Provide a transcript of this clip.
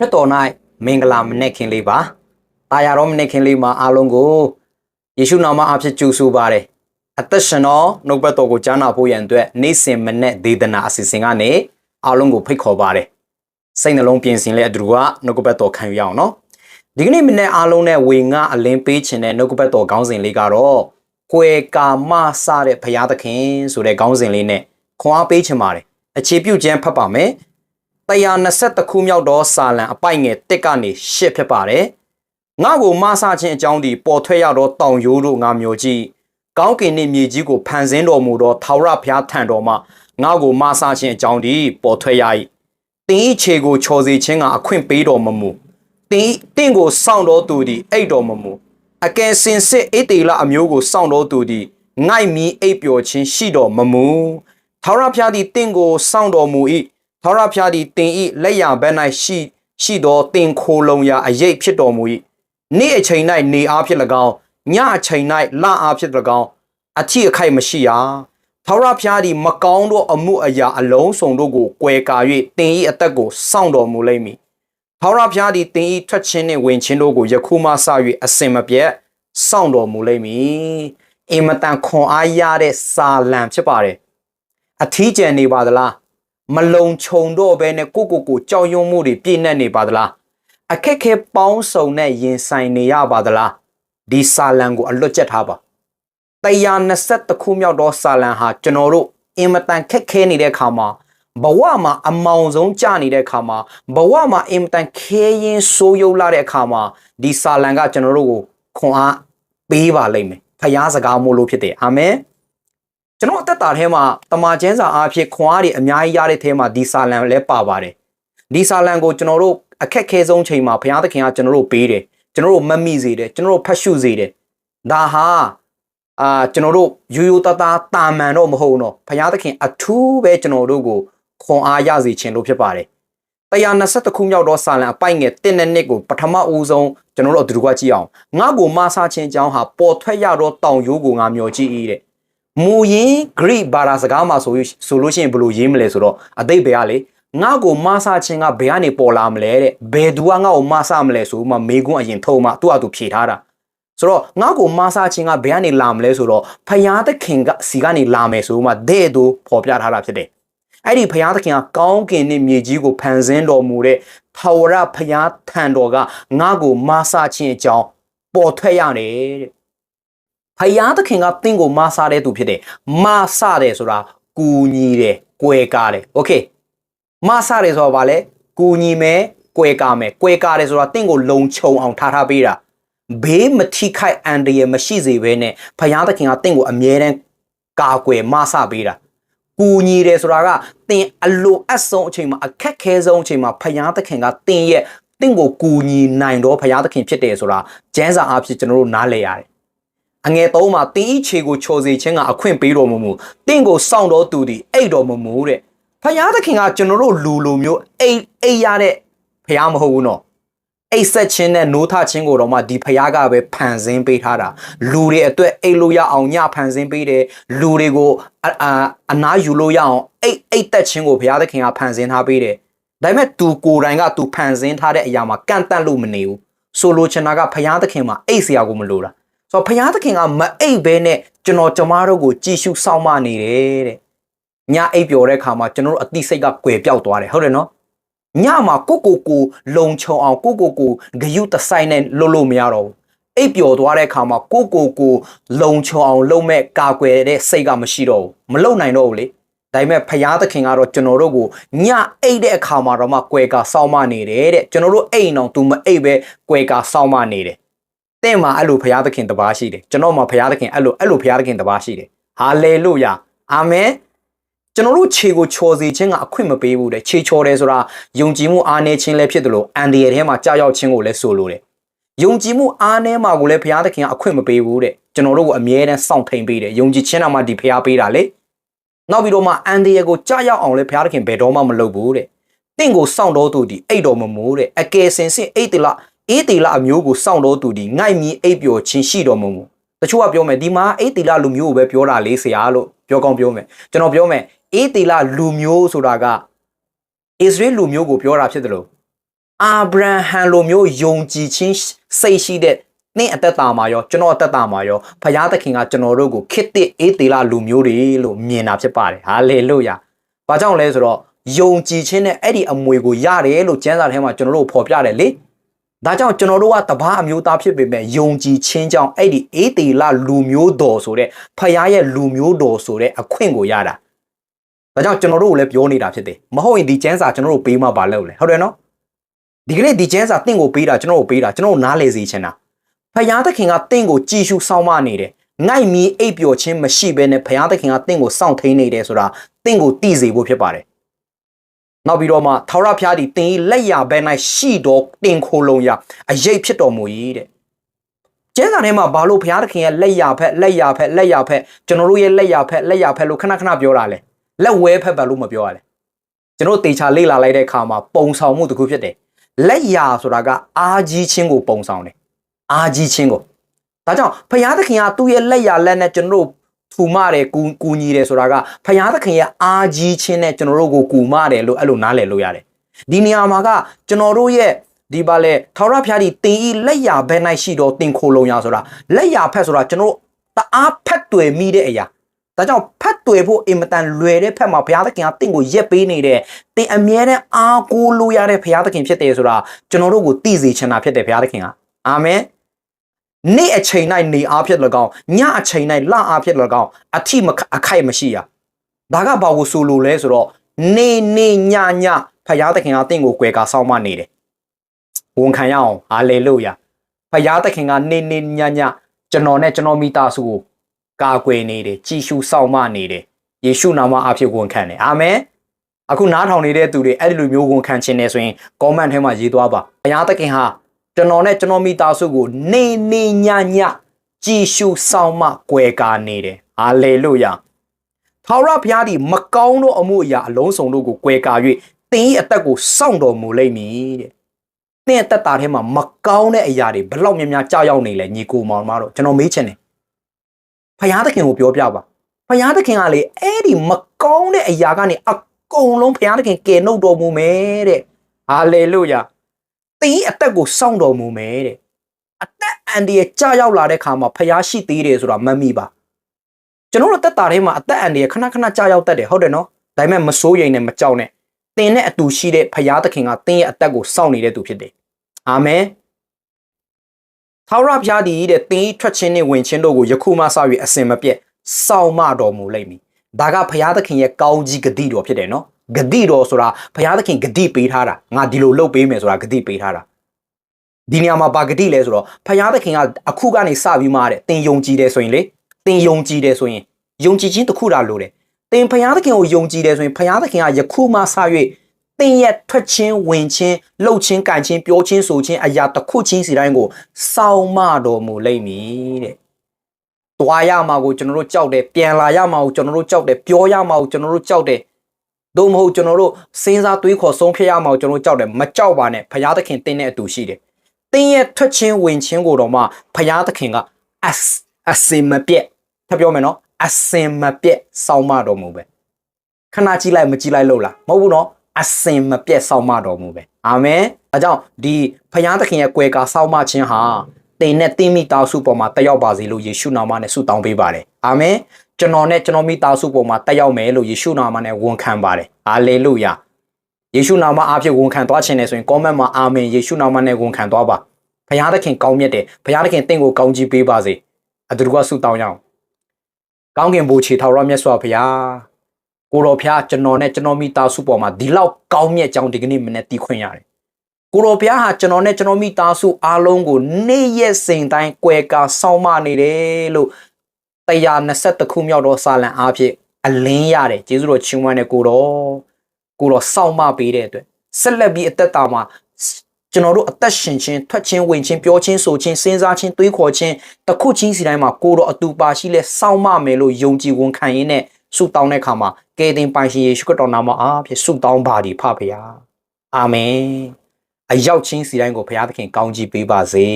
ခရစ်တော်၌မင်္ဂလာမနေ့ခင်လေးပါ။တာယာတော်မနေ့ခင်လေးမှာအားလုံးကိုယေရှုနာမအဖြစ်ကြိုဆိုပါရယ်။အသက်ရှင်သောနှုတ်ဘတ်တော်ကိုကြားနာဖို့ရန်အတွက်နေ့စဉ်မနေ့ဒေသနာအစီအစဉ်ကနေအားလုံးကိုဖိတ်ခေါ်ပါရယ်။စိတ်နှလုံးပြင်ဆင်လဲအတူတူကနှုတ်ဘတ်တော်ခံယူရအောင်နော်။ဒီကနေ့မနေ့အားလုံးနဲ့ဝေငါအလင်းပေးခြင်းတဲ့နှုတ်ဘတ်တော်ခေါင်းစဉ်လေးကတော့ကွယ်ကာမစတဲ့ဘုရားသခင်ဆိုတဲ့ခေါင်းစဉ်လေးနဲ့ခွန်အားပေးခြင်းပါတယ်။အခြေပြုခြင်းဖတ်ပါမယ်။ 120ခုမြောက်သောစာလံအပိုက်ငယ်1ကနေ10ဖြစ်ပါတယ်။ငါ့ကိုမဆခြင်းအကြောင်းဒီပေါ်ထွက်ရသောတောင်ရိုးတို့ငါမျိုးကြီးကောင်းကင်နှင့်မြေကြီးကိုဖန်ဆင်းတော်မူသောထာဝရဘုရားထံတော်မှငါ့ကိုမဆခြင်းအကြောင်းဒီပေါ်ထွက်ရ၏။တင်းဤခြေကိုချော်စေခြင်းကအခွင့်ပေးတော်မမူ။တင်းတင့်ကိုစောင့်တော်သူသည်အိတ်တော်မမူ။အကယ်စင်စစ်အေတေလအမျိုးကိုစောင့်တော်သူသည်ငိုက်မီအိပ်ပျော်ခြင်းရှိတော်မမူ။ထာဝရဘုရားသည်တင့်ကိုစောင့်တော်မူ၏။ ထာဝရဘုရားသည်တင်ဤလက်ရဘက်၌ရှိရှိသောတင်ခိုလုံရာအရေးဖြစ်တော်မူ၏နေ့အချိန်၌နေအားဖြင့်၎င်းညအချိန်၌လအားဖြင့်၎င်းအထီးအခိုက်မရှိရာထာဝရဘုရားသည်မကောင်းသောအမှုအရာအလုံးစုံတို့ကိုကွယ်ကာ၍တင်ဤအသက်ကိုစောင့်တော်မူလိမ့်မည်ထာဝရဘုရားသည်တင်ဤထွက်ခြင်းနှင့်ဝင်ခြင်းတို့ကိုယခုမှစ၍အစင်မပြတ်စောင့်တော်မူလိမ့်မည်အင်မတန်ခွန်အားရတဲ့စာလံဖြစ်ပါတယ်အထီးကျန်နေပါသလား မလုံခြုံတော့ဘဲနဲ့ကိုကိုကိုကြောက်ရွံ့မှုတွေပြည့်နှက်နေပါသလားအခက်ခဲပေါင်းစုံနဲ့ရင်ဆိုင်နေရပါသလားဒီစာလံကိုအလွတ်ကျက်ထားပါ120ခုမြောက်သောစာလံဟာကျွန်တော်တို့အင်မတန်ခက်ခဲနေတဲ့ခါမှာဘဝမှာအမောင်ဆုံးကြနေတဲ့ခါမှာဘဝမှာအင်မတန်ခဲရင်ဆိုးရုပ်လာတဲ့အခါမှာဒီစာလံကကျွန်တော်တို့ကိုခွန်အားပေးပါလိမ့်မယ်ဖရားစကားမို့လို့ဖြစ်တယ်အာမင် ကျွန်တော်အသက်တာထဲမှာတမန်ကျမ်းစာအားဖြင့်ခွန်အားတွေအများကြီးရတဲ့ထဲမှာဒီစာလံလည်းပါပါတယ်ဒီစာလံကိုကျွန်တော်တို့အခက်ခဲဆုံးချိန်မှာဘုရားသခင်ကကျွန်တော်တို့ပေးတယ်ကျွန်တော်တို့မမိစေတယ်ကျွန်တော်တို့ဖတ်ရှုစေတယ်ဒါဟာအာကျွန်တော်တို့ရိုးရိုးသားသားတာမန်တော့မဟုတ်တော့ဘုရားသခင်အထူးပဲကျွန်တော်တို့ကိုခွန်အားရစေခြင်းလို့ဖြစ်ပါတယ်120ခုမြောက်သောစာလံအပိုက်ငယ်1နဲ့2ကိုပထမဦးဆုံးကျွန်တော်တို့အတူတူကကြည့်အောင်ငါ့ကိုမဆာခြင်းအကြောင်းဟာပေါ်ထွက်ရသောတောင်ရိုးကိုငါမျှော်ကြည့်၏တဲ့ မူရင်း Greek ဘာသာစကားမှာဆိုဆိုလို့ရှိရင်ဘယ်လိုရေးမလဲဆိုတော့အတိတ်ဘယ်ကလေငါ့ကိုမဆာခြင်းကဘယ်ကနေပေါ်လာမလဲတဲ့ဘယ်သူကငါ့ကိုမဆာမလဲဆိုမှမေကွန်းအရင်ထုံမှသူ့အတူဖြေထားတာဆိုတော့ငါ့ကိုမဆာခြင်းကဘယ်ကနေလာမလဲဆိုတော့ဖယားသခင်ကစီကနေလာမယ်ဆိုမှတဲ့သူပေါ်ပြထားတာဖြစ်တယ်အဲ့ဒီဖယားသခင်ကကောင်းကင်နဲ့မြေကြီးကိုဖန်ဆင်းတော်မူတဲ့ထာဝရဖယားထံတော်ကငါ့ကိုမဆာခြင်းအကြောင်းပေါ်ထွက်ရတယ်တဲ့ ဖယားသခင်ကတင့်ကိုမဆာတဲ့သူဖြစ်တယ်မဆတယ်ဆိုတာကူညီတယ်ကွယ်ကားတယ်โอเคမဆတယ်ဆိုတာဘာလဲကူညီမယ်ကွယ်ကားမယ်ကွယ်ကားတယ်ဆိုတာတင့်ကိုလုံခြုံအောင်ထားထားပေးတာဘေးမထိခိုက်အန္တရာယ်မရှိစေဘဲနဲ့ဖယားသခင်ကတင့်ကိုအမြဲတမ်းကာကွယ်မဆပေးတာကူညီတယ်ဆိုတာကတင်အလိုအပ်ဆုံးအချိန်မှာအခက်ခဲဆုံးအချိန်မှာဖယားသခင်ကတင်ရဲ့တင့်ကိုကူညီနိုင်တော့ဖယားသခင်ဖြစ်တယ်ဆိုတာကျမ်းစာအဖြစ်ကျွန်တော်တို့နားလည်ရတယ် အငယ်သုံးမှာတင်းဤခြေကိုချော်စေခြင်းကအခွင့်ပေးတော်မမူတင့်ကိုစောင့်တော်သူသည်အိတ်တော်မမူတဲ့ဖယားသခင်ကကျွန်တော်တို့လူလိုမျိုးအိတ်အိတ်ရတဲ့ဖယားမဟုတ်ဘူးနော်အိတ်ဆက်ခြင်းနဲ့နိုးထခြင်းကိုတော့မှဒီဖယားကပဲဖန်ဆင်းပေးထားတာလူတွေအတွက်အိတ်လို့ရအောင်ညဖန်ဆင်းပေးတယ်လူတွေကိုအအာအနာယူလို့ရအောင်အိတ်အိတ်သက်ခြင်းကိုဘုရားသခင်ကဖန်ဆင်းထားပေးတယ်ဒါပေမဲ့ तू ကိုယ်တိုင်က तू ဖန်ဆင်းထားတဲ့အရာမှာကန့်တန့်လို့မနေဘူးဆိုလိုချင်တာကဘုရားသခင်မှာအိတ်စရာကိုမလိုတာ ဆိုတော့ဘုရားသခင်ကမအိပ်ဘဲနဲ့ကျွန်တော်ကျမတို့ကိုကြည်ရှုစောင့်မနေတယ်တဲ့ညအိပ်ပျော်တဲ့ခါမှာကျွန်တော်တို့အတိစိတ်ကကွယ်ပြောက်သွားတယ်ဟုတ်တယ်နော်ညမှာကိုကိုကိုလုံခြုံအောင်ကိုကိုကိုဂယုတဆိုင်နဲ့လှုပ်လို့မရတော့ဘူးအိပ်ပျော်သွားတဲ့ခါမှာကိုကိုကိုလုံခြုံအောင်လုပ်မဲ့ကာကွယ်တဲ့စိတ်ကမရှိတော့ဘူးမလုံနိုင်တော့ဘူးလေဒါပေမဲ့ဖရာသခင်ကတော့ကျွန်တော်တို့ကိုညအိတ်တဲ့အခါမှာတော့မှကွယ်ကာစောင့်မနေတယ်တဲ့ကျွန်တော်တို့အိမ်အောင်သူမအိတ်ပဲကွယ်ကာစောင့်မနေတယ် တင့်မှာအဲ့လိုဘုရားသခင်တပါးရှိတယ်ကျွန်တော်မှာဘုရားသခင်အဲ့လိုအဲ့လိုဘုရားသခင်တပါးရှိတယ်ဟာလေလုယာအာမင်ကျွန်တော်တို့ခြေကိုချော်စေခြင်းကအခွင့်မပေးဘူးတဲ့ခြေချော်တယ်ဆိုတာယုံကြည်မှုအားနည်းခြင်းလည်းဖြစ်တယ်လို့အန်ဒီရထဲမှာကြောက်ရောက်ခြင်းကိုလည်းဆိုလိုတယ်ယုံကြည်မှုအားနည်းမှာကိုလည်းဘုရားသခင်ကအခွင့်မပေးဘူးတဲ့ကျွန်တော်တို့ကိုအမြဲတမ်းစောင့်ထိန်ပေးတယ်ယုံကြည်ခြင်းနာမှာဒီဘုရားပေးတာလေနောက်ပြီးတော့မှအန်ဒီရကိုကြောက်ရောက်အောင်လည်းဘုရားသခင်ဘယ်တော့မှမလုပ်ဘူးတဲ့တင့်ကိုစောင့်တော်သူဒီအိတ်တော်မမိုးတဲ့အကယ်စင်စစ်အိတ်တလ အေးတီလာအမျိုးကိုစောင့်တော်သူဒီငိုက်မြီအိပ်ပျော်ခြင်းရှိတော်မမူတချို့ကပြောမယ်ဒီမှာအေးတီလာလူမျိုးကိုပဲပြောတာလေးဆရာလို့ပြောကောင်းပြောမယ်ကျွန်တော်ပြောမယ်အေးတီလာလူမျိုးဆိုတာကဣသရေလလူမျိုးကိုပြောတာဖြစ်တယ်လို့အာဗြဟံလိုမျိုးယုံကြည်ခြင်းစိတ်ရှိတဲ့နင့်အသက်တာမှာရောကျွန်တော်အသက်တာမှာရောဖခင်သခင်ကကျွန်တော်တို့ကိုခစ်တဲ့အေးသေးလာလူမျိုးတွေလို့မြင်တာဖြစ်ပါတယ်ဟာလေလုယာဘာကြောင့်လဲဆိုတော့ယုံကြည်ခြင်းနဲ့အဲ့ဒီအမွေကိုရတယ်လို့ကျမ်းစာထဲမှာကျွန်တော်တို့ဖော်ပြတယ်လေ ဒါကြောင့်ကျွန်တော်တို့ကတပားအမျိုးသားဖြစ်ပေမဲ့ယုံကြည်ခြင်းကြောင့်အဲ့ဒီအေးသေးလာလူမျိုးတော်ဆိုတဲ့ဖခင်ရဲ့လူမျိုးတော်ဆိုတဲ့အခွင့်ကိုရတာဒါကြောင့်ကျွန်တော်တို့ကိုလည်းပြောနေတာဖြစ်တယ်မဟုတ်ရင်ဒီကျမ်းစာကျွန်တော်တို့ပေးမှပါလဲဟုတ်တယ်နော်ဒီကနေ့ဒီကျမ်းစာတင့်ကိုပေးတာကျွန်တော်တို့ပေးတာကျွန်တော်တို့နားလေစေချင်တာဖယားသခင်ကတင့်ကိုကြည်ရှုစောင့်မနေတယ်ငိုက်မီအိပ်ပျော်ခြင်းမရှိဘဲနဲ့ဖယားသခင်ကတင့်ကိုစောင့်ထိန်နေတယ်ဆိုတာတင့်ကိုသိစေဖို့ဖြစ်ပါတယ် နောက်ပြီးတော့မှထာဝရဘုရားသည်တင်ဤလက်ရဘဲ၌ရှိတော်တင်ခိုလုံရအရေးဖြစ်တော်မူ၏တဲ့ကျမ်းစာထဲမှာဘာလို့ဘုရားသခင်ရဲ့လက်ရဖက်လက်ရဖက်လက်ရဖက်ကျွန်တော်တို့ရဲ့လက်ရဖက်လက်ရဖက်လို့ခဏခဏပြောတာလဲလက်ဝဲဖက်ပဲလို့မပြောရလဲကျွန်တော်တေချာလေ့လာလိုက်တဲ့အခါမှာပုံဆောင်မှုတစ်ခုဖြစ်တယ်လက်ရဆိုတာကအာကြီးချင်းကိုပုံဆောင်တယ်အာကြီးချင်းကိုဒါကြောင့်ဘုရားသခင်ကသူ့ရဲ့လက်ရလက်နဲ့ကျွန်တော်တို့ ထူမတယ်ကူကူညီတယ်ဆိုတာကဖယားသခင်ရဲ့အာကြီးခြင်းနဲ့ကျွန်တော်တို့ကိုကူမတယ်လို့အဲ့လိုနားလည်လို့ရတယ်ဒီနေရာမှာကကျွန်တော်တို့ရဲ့ဒီပါလေထာဝရဘုရားဒီတင်ဤလက်ရဘဲ၌ရှိတော့တင်ခိုလုံရဆိုတာလက်ရဖက်ဆိုတာကျွန်တော်တအားဖက်တွေ့မိတဲ့အရာဒါကြောင့်ဖတ်တွေ့ဖို့အင်မတန်လွယ်တဲ့ဖက်မှာဘုရားသခင်ကတင့်ကိုရက်ပေးနေတဲ့တင်အမြဲတမ်းအားကိုးလို့ရတဲ့ဘုရားသခင်ဖြစ်တယ်ဆိုတာကျွန်တော်တို့ကိုသိစေချင်တာဖြစ်တယ်ဘုရားသခင်ကအာမင် နေ့အချိန်၌နေအားဖြစ်၎င်းညအချိန်၌လအားဖြစ်၎င်းအထိမအခိုက်မရှိရဒါကဘာကိုဆိုလိုလဲဆိုတော့နေနေညညဖယားသခင်ကတင့်ကိုကြွယ်ကာဆောင်းမနေတယ်ဝန်ခံရအောင်ဟာလေလုယာဖယားသခင်ကနေနေညညကျွန်တော်နဲ့ကျွန်တော်မိသားစုကိုကာကွယ်နေတယ်ကြည်ရှုဆောင်းမနေတယ်ယေရှုနာမအဖြစ်ဝန်ခံတယ်အာမင်အခုနားထောင်နေတဲ့သူတွေအဲ့ဒီလိုမျိုးဝန်ခံခြင်းနဲ့ဆိုရင် comment ထဲမှာရေးသွားပါဘုရားသခင်ဟာ ကျွန်တော်နဲ့ကျွန်တော်မိသားစုကိုနေနေညညကြည်ရှုဆောင်မကွယ်ကာနေတယ်ဟာလေလုယာထာဝရဘုရားဒီမကောင်းသောအမှုအရာအလုံးစုံတို့ကိုကွယ်ကာ၍သင်၏အသက်ကိုစောင့်တော်မူလိမ့်မည်တဲ့သင်အသက်တာထဲမှာမကောင်းတဲ့အရာတွေဘလောက်များများကြောက်ရောက်နေလဲညီကိုမောင်မတို့ကျွန်တော်မေးချင်တယ်ဘုရားသခင်ကိုပြောပြပါဘုရားသခင်ကလေအဲ့ဒီမကောင်းတဲ့အရာကနေအကုန်လုံးဘုရားသခင်ကယ်နှုတ်တော်မူမယ်တဲ့ဟာလေလုယာ သင်အသက်ကိုစောင့်တော်မူမယ်တဲ့အသက်အန္တရာယ်ကြာရောက်လာတဲ့ခါမှာဖျားရှိသေးတယ်ဆိုတာမမိပါကျွန်တော်တို့တက်တာထဲမှာအသက်အန္တရာယ်ခဏခဏကြာရောက်တတ်တယ်ဟုတ်တယ်နော်ဒါပေမဲ့မစိုးရိမ်နဲ့မကြောက်နဲ့သင်နဲ့အတူရှိတဲ့ဖျားသခင်ကသင်ရဲ့အသက်ကိုစောင့်နေတဲ့သူဖြစ်တယ်အာမင်ထာဝရဘုရားဒီတဲ့သင်ထွက်ခြင်းနဲ့ဝင်ခြင်းတို့ကိုယခုမှစ၍အစင်မပြတ်စောင့်မတော်မူလိမ့်မည်ဒါကဘုရားသခင်ရဲ့ကောင်းကြီးဂတိတော်ဖြစ်တယ်နော် ဂတိတော်ဆိုတာဘုရားသခင်ဂတိပေးထားတာငါဒီလိုလုပ်ပေးမယ်ဆိုတာဂတိပေးထားတာဒီနေရာမှာဘာဂတိလဲဆိုတော့ဘုရားသခင်ကအခုကနေစပြီးမှတဲ့သင်ယုံကြည်တယ်ဆိုရင်လေသင်ယုံကြည်တယ်ဆိုရင်ယုံကြည်ခြင်းတစ်ခုတာလို့တယ်သင်ဘုရားသခင်ကိုယုံကြည်တယ်ဆိုရင်ဘုရားသခင်ကယခုမှစ၍သင်ရဲ့ထွက်ခြင်းဝင်ခြင်းလှုပ်ခြင်းကန်ခြင်းပြောခြင်းဆိုခြင်းအရာတစ်ခုချင်းစီတိုင်းကိုစောင့်မတော်မူလိမ့်မည်တဲ့။တွားရမှာကိုကျွန်တော်တို့ကြောက်တယ်ပြန်လာရမှာကိုကျွန်တော်တို့ကြောက်တယ်ပြောရမှာကိုကျွန်တော်တို့ကြောက်တယ် သို့မဟုတ်ကျွန်တော်တို့စဉ်းစားတွေးခေါ်ဆုံးဖြတ်ရမှာကိုကျွန်တော်တို့ကြောက်တယ်မကြောက်ပါနဲ့ဘုရားသခင်တင်းတဲ့အတူရှိတယ်။တင်းရဲ့ထွက်ခြင်းဝင်ခြင်းကိုတော့မှဘုရားသခင်ကအအစင်မပြက်ထပ်ပြောမယ်နော်အစင်မပြက်စောင့်မတော်မူပဲခဏကြည့်လိုက်မကြည့်လိုက်လို့လားမဟုတ်ဘူးနော်အစင်မပြတ်စောင့်မတော်မူပဲအာမင်အဲကြောင့်ဒီဖခင်သခင်ရဲ့ကွယ်ကာစောင့်မခြင်းဟာတင်နဲ့တင်းမိသားစုပေါ်မှာတက်ရောက်ပါစေလို့ယေရှုနာမနဲ့ဆုတောင်းပေးပါတယ်အာမင် ကျွန်တော်နဲ့ကျွန်တော်မိသားစုပေါ်မှာတက်ရောက်မယ်လို့ယေရှုနာမနဲ့ဝန်ခံပါတယ်ဟာလေလုယာယေရှုနာမအားဖြင့်ဝန်ခံသွားခြင်းနဲ့ဆိုရင် comment မှာအာမင်ယေရှုနာမနဲ့ဝန်ခံသွားပါဘုရားသခင်ကောင်းမြတ်တယ်ဘုရားသခင်တင့်ကိုကောင်းကြီးပေးပါစေအတူတူကဆုတောင်းရအောင်ကောင်းကင်ဘုရားထောက်ရမြတ်စွာဘုရားကိုတော်ဖျားကျွန်တော်နဲ့ကျွန်တော်မိသားစုပေါ်မှာဒီလောက်ကောင်းမြတ်ကြောင်းဒီကနေ့မနေ့တည်ခွင့်ရတယ်ကိုတော်ဖျားဟာကျွန်တော်နဲ့ကျွန်တော်မိသားစုအားလုံးကိုနေ့ရက်စဉ်တိုင်းကွယ်ကာစောင့်မနေတယ်လို့ 120ခုမြောက်သောစာလံအားဖြင့်အလင်းရတယ်ကျေးဇူးတော်ချီးမွမ်းတဲ့ကိုတော်ကိုတော်စောင့်မပေးတဲ့အတွက်ဆက်လက်ပြီးအသက်တာမှာကျွန်တော်တို့အသက်ရှင်ခြင်းထွက်ခြင်းဝင်ခြင်းပြောခြင်းဆိုခြင်းစဉ်းစားခြင်းတွေးခေါ်ခြင်းတခုချင်းစီတိုင်းမှာကိုတော်အတူပါရှိလဲစောင့်မမယ်လို့ယုံကြည်ဝန်ခံရင်းနဲ့ဆုတောင်းတဲ့အခါမှာကယ်တင်ပိုင်ရှင်ယေရှုခရစ်တော်နာမအားဖြင့်ဆုတောင်းပါသည်ဖဖခင်အာမင်အရောက်ချင်းစီတိုင်းကိုဘုရားသခင်ကောင်းချီးပေးပါစေ